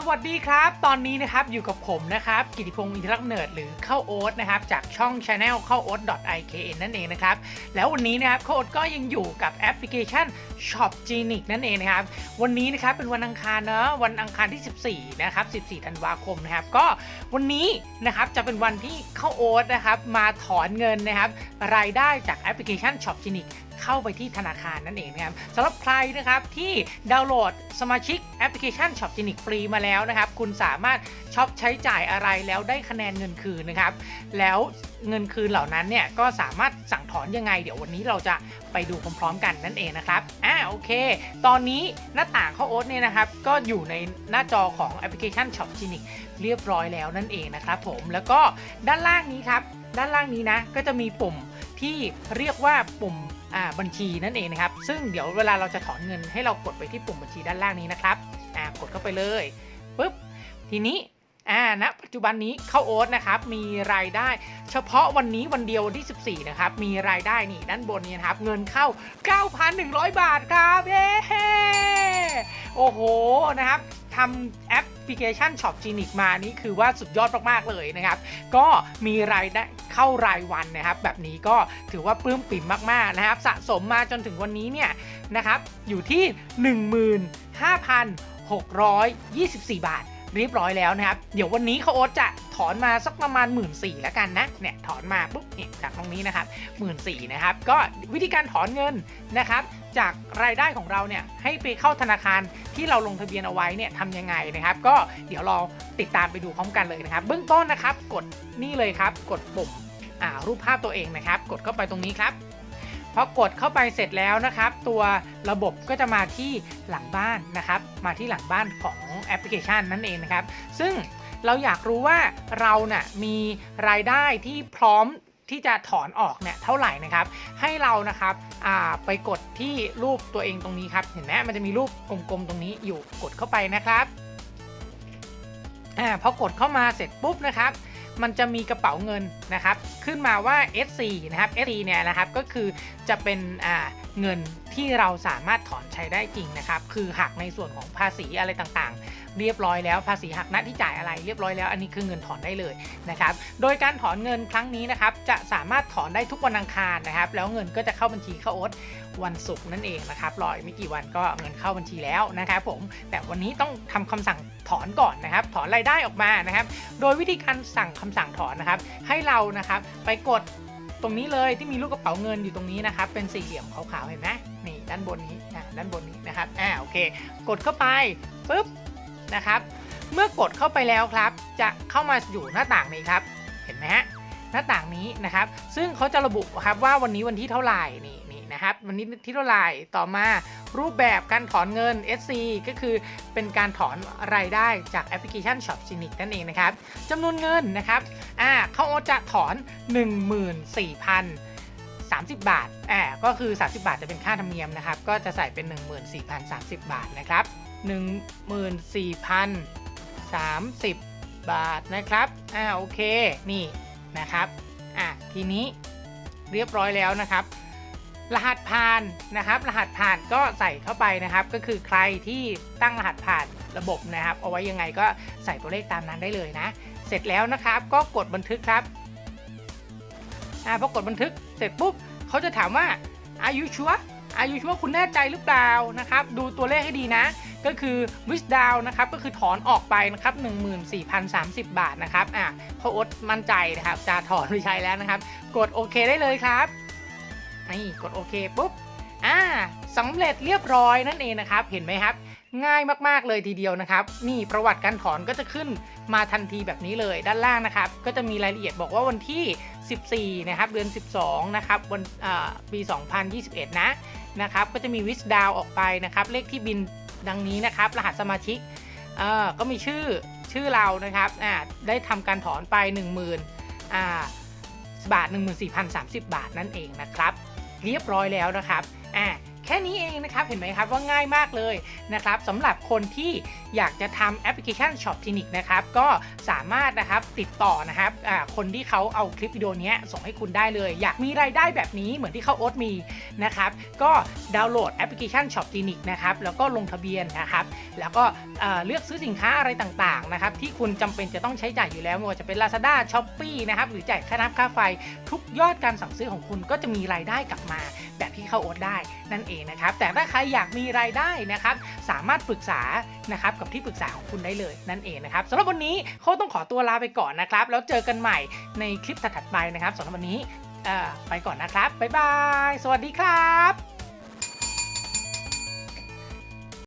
สวัสดีครับ ตอนนี้นะครับอยู่กับผมนะครับ กิติพงศ์อินทรักเนิร์ดหรือเข้าโอ๊ตนะครับ จากช่อง Channel เข้าโอ๊ต .ikn นั่นเองนะครับ แล้ววันนี้นะครับเข้าโอ๊ตก็ยังอยู่กับแอปพลิเคชัน Shop Genic นั่นเองนะครับ วันนี้นะครับเป็นวันอังคารเนอะวันอังคารที่ 14 นะครับ 14 ธันวาคมนะครับ ก็วันนี้นะครับจะเป็นวันที่เข้าโอ๊ตนะครับมาถอนเงินนะครับรายได้จากแอปพลิเคชัน Shop Genic เข้าไปที่ธนาคารนั่นเองนะครับสำหรับใครนะครับที่ดาวน์โหลดสมาชิกแอปพลิเคชัน Shop Genic ฟรีมาแล้วนะครับ คุณสามารถช็อปใช้จ่ายอะไรแล้วได้คะแนนเงินคืนนะครับ แล้วเงินคืนเหล่านั้นเนี่ยก็สามารถสั่งถอนยังไง เดี๋ยววันนี้เราจะไปดูพร้อมๆกันนั่นเองนะครับอ่าโอเค ตอนนี้หน้าต่างข้าโอ๊ตเนี่ยนะครับก็อยู่ในหน้าจอของแอปพลิเคชัน Shop Genic เรียบร้อยแล้วนั่นเองนะครับผมแล้วก็ด้านล่างนี้ครับ ด้านล่างนี้นะก็จะมีปุ่ม ที่เรียกว่าปุ่มอ่าบัญชีนั่นเองนะครับ ซึ่งเดี๋ยวเวลาเราจะถอนเงินให้เรากดไปที่ปุ่มบัญชีด้านล่างนี้นะครับอ่ากดเข้าไปเลยปุ๊บทีนี้อ่าณปัจจุบันนี้เข้าโอ๊ตนะครับมีรายได้ เฉพาะวันนี้วันเดียววันที่ 14 นะครับ มีรายได้นี่ด้านบนนี้นะครับ เงินเข้า 9,100 บาทครับเย้โอ้โหนะครับทำแอป พลิเคชัน Shop Genic มานี่คือว่าสุดยอดมากๆเลยนะครับ ก็มีรายได้เข้ารายวันนะครับ แบบนี้ก็ถือว่าปลื้มปิ่มมากๆนะครับ สะสมมาจนถึงวันนี้เนี่ยนะครับอยู่ที่ 15,624 บาท เรียบร้อยแล้วนะครับ เดี๋ยววันนี้เขาโอ๊ตจะถอนมาสักประมาณ 1 4ื่นแล้วกันนะ เนี่ยถอนมาปุ๊บเนี่ยจากตรงนี้นะครับ1 4ื่นนะครับ ก็วิธีการถอนเงินนะครับ จากรายได้ของเราเนี่ยให้ไปเข้าธนาคารที่เราลงทะเบียนเอาไว้เนี่ยทำยังไงนะครับ ก็เดี๋ยวเราติดตามไปดูพร้อมกันเลยนะครับ เบื้องต้นนะครับ กดนี่เลยครับ กดปุ่มอ่ารูปภาพตัวเองนะครับ กดเข้าไปตรงนี้ครับ พอกดเข้าไปเสร็จแล้วนะครับ ตัวระบบก็จะมาที่หลังบ้านนะครับ มาที่หลังบ้านของแอปพลิเคชันนั่นเองนะครับ ซึ่งเราอยากรู้ว่าเราเนี่ยมีรายได้ที่พร้อมที่จะถอนออกเนี่ยเท่าไหร่นะครับ ให้เรานะครับไปกดที่รูปตัวเองตรงนี้ครับ เห็นไหมมันจะมีรูปกลมๆตรงนี้อยู่กดเข้าไปนะครับอพอกดเข้ามาเสร็จปุ๊บนะครับ มันจะมีกระเป๋าเงินนะครับ ขึ้นมาว่า SC นะครับ SC เนี่ยนะครับก็คือจะเป็นอ่า เงินที่เราสามารถถอนใช้ได้จริงนะครับ คือหักในส่วนของภาษีอะไรต่างๆ เรียบร้อยแล้วภาษีหักหน้าที่จ่ายอะไรเรียบร้อยแล้วอันนี้คือเงินถอนได้เลยนะครับ โดยการถอนเงินครั้งนี้นะครับจะสามารถถอนได้ทุกวันอังคารนะครับ แล้วเงินก็จะเข้าบัญชีเข้าโอ๊ตวันศุกร์นั่นเองนะครับรออีกไม่กี่วันก็เงินเข้าบัญชีแล้วนะครับผมแต่วันนี้ต้องทำคำสั่งถอนก่อนนะครับ ถอนรายได้ออกมานะครับ โดยวิธีการสั่งคำสั่งถอนนะครับ ให้เรานะครับไปกด ตรงนี้เลยที่มีลูกกระเป๋าเงินอยู่ตรงนี้นะครับ เป็นสี่เหลี่ยมขาวๆเห็นไหมนี่ด้านบนนี้นะด้านบนนี้นะครับอ่าโอเค กดเข้าไปปุ๊บนะครับเมื่อกดเข้าไปแล้วครับ จะเข้ามาอยู่หน้าต่างนี้ครับ เห็นไหมฮะหน้าต่างนี้นะครับ ซึ่งเขาจะระบุครับว่าวันนี้วันที่เท่าไหร่นี่นี่นะครับ วันนี้ที่เท่าไหร่ต่อมา รูปแบบการถอนเงิน SC ก็คือเป็นการถอนรายได้จากแอปพลิเคชัน Shop Cynic นั่นเองนะครับจำนวนเงินนะครับอ่าเขาจะถอน 14,000 30 บาทอ่าก็คือ 30 บาทจะเป็นค่าธรรมเนียมนะครับ ก็จะใส่เป็น 14,030 บาทนะครับ 14,030 บาทนะครับ อ่า โอเค นี่นะครับ อะ ทีนี้เรียบร้อยแล้วนะครับ รหัสผ่านนะครับ รหัสผ่านก็ใส่เข้าไปนะครับ ก็คือใครที่ตั้งรหัสผ่านระบบนะครับ เอาไว้ยังไงก็ใส่ตัวเลขตามนั้นได้เลยนะ เสร็จแล้วนะครับก็กดบันทึกครับอ่าพอกดบันทึกเสร็จปุ๊บเขาจะถามว่าอายุชัวอายุชัวคุณแน่ใจหรือเปล่านะครับ ดูตัวเลขให้ดีนะ ก็คือวิสดาวนะครับ ก็คือถอนออกไปนะครับ14,030 บาทนะครับอะพออดมั่นใจนะครับ จะถอนไม่ใช่แล้วนะครับ กดโอเคได้เลยครับ นี่กดโอเคปุ๊บอ่าสำเร็จเรียบร้อยนั่นเองนะครับ เห็นไหมครับ ง่ายมากๆเลยทีเดียวนะครับ นี่ประวัติการถอนก็จะขึ้นมาทันทีแบบนี้เลยด้านล่างนะครับ ก็จะมีรายละเอียดบอกว่าวันที่ 14 นะครับ เดือน 12 นะครับวันปี 2021 นะนะครับ ก็จะมีวิสดาวออกไปนะครับ เลขที่บินดังนี้นะครับ รหัสสมาชิกเอ่อก็มีชื่อชื่อเรานะครับอ่าได้ทำการถอนไป 10,000อ่าบาท 14,030 บาทนั่นเองนะครับ เรียบร้อยแล้วนะครับอ่า แค่นี้เองนะครับ เห็นไหมครับว่าง่ายมากเลยนะครับสำหรับคนที่อยากจะทำแอปพลิเคชัน Shop Clinic นะครับ ก็สามารถนะครับติดต่อนะครับคนที่เขาเอาคลิปวิดีโอนี้ส่งให้คุณได้เลย อยากมีรายได้แบบนี้เหมือนที่เขาโอ๊ตมีนะครับก็ดาวน์โหลดแอปพลิเคชัน Shop Clinic นะครับแล้วก็ลงทะเบียนนะครับ แล้วก็เลือกซื้อสินค้าอะไรต่างๆนะครับที่คุณจำเป็นจะต้องใช้จ่ายอยู่แล้วไม่ว่าจะเป็น Lazada Shopee นะครับหรือจ่ายค่าน้ำค่าไฟ ทุกยอดการสั่งซื้อของคุณก็จะมีรายได้กลับมา แบบที่เข้าโอ๊ตได้นั่นเองนะครับ แต่ถ้าใครอยากมีรายได้นะครับ สามารถปรึกษานะครับกับที่ปรึกษาของคุณได้เลยนั่นเองนะครับสำหรับวันนี้เขาต้องขอตัวลาไปก่อนนะครับ แล้วเจอกันใหม่ในคลิปถัดไปนะครับสำหรับวันนี้ไปก่อนนะครับบ๊ายบาย สวัสดีครับ